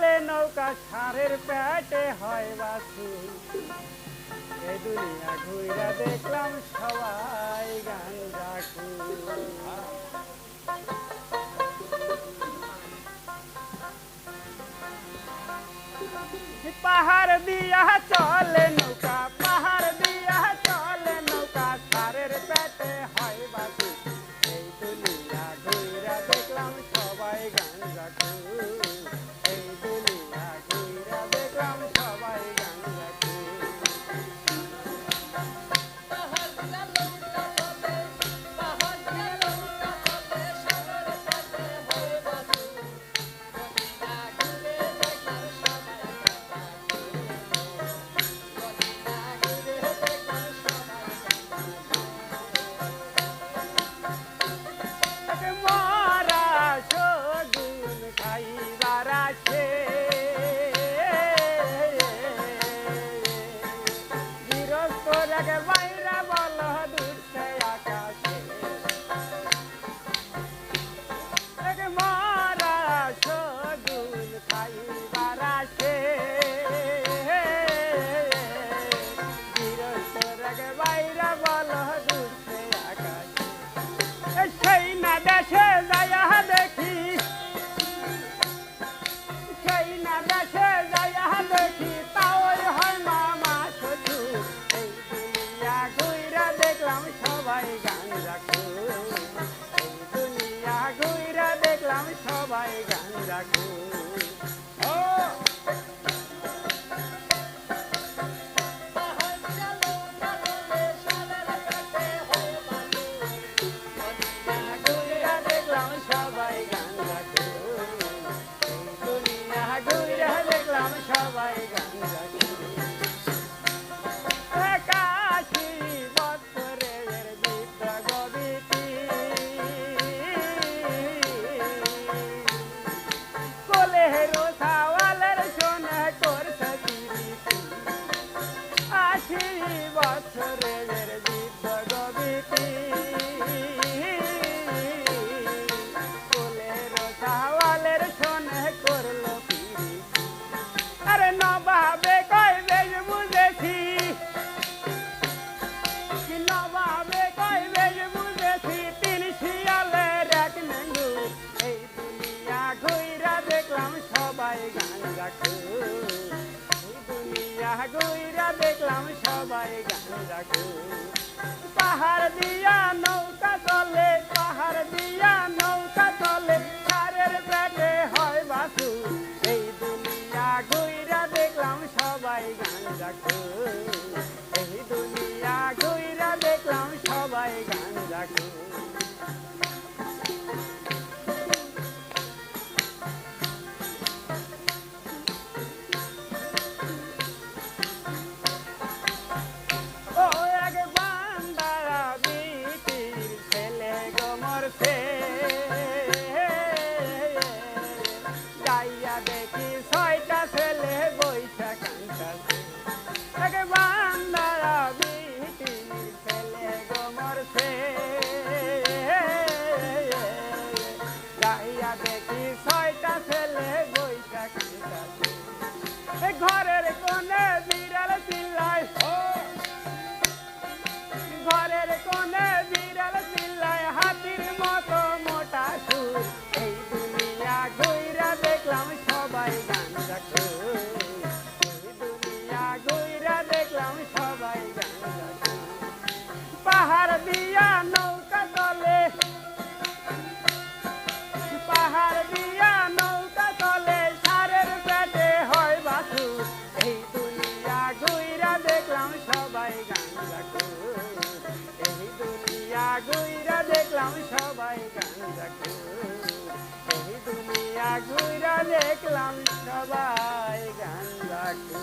চলে নৌকা ছাড়ের পেটে হয় বাসু এ দুনিয়া ঘুরা দেখলাম সবাই গান রাখু পাহাড় দিয়া চলে লাগে বাইরা বলো Jack. Ooh. ঘুইরা দেখলাম সবাই গাঁজা গো পাহাড় দিয়া নৌকা চলে, পাহাড় দিয়া নৌকা চলে সারের পেটে হয় বাসু। এই দুনিয়া ঘুইরা দেখলাম সবাই গাঁজা গো এই দুনিয়া ঘুইরা দেখলাম সবাই গাঁজা গো দেখলাম সবাই গান রাখো এই দুনিয়া গুইরা দেখলাম সবাই গান রাখো এই দুনিয়া গুইরা দেখলাম সবাই গান রাখো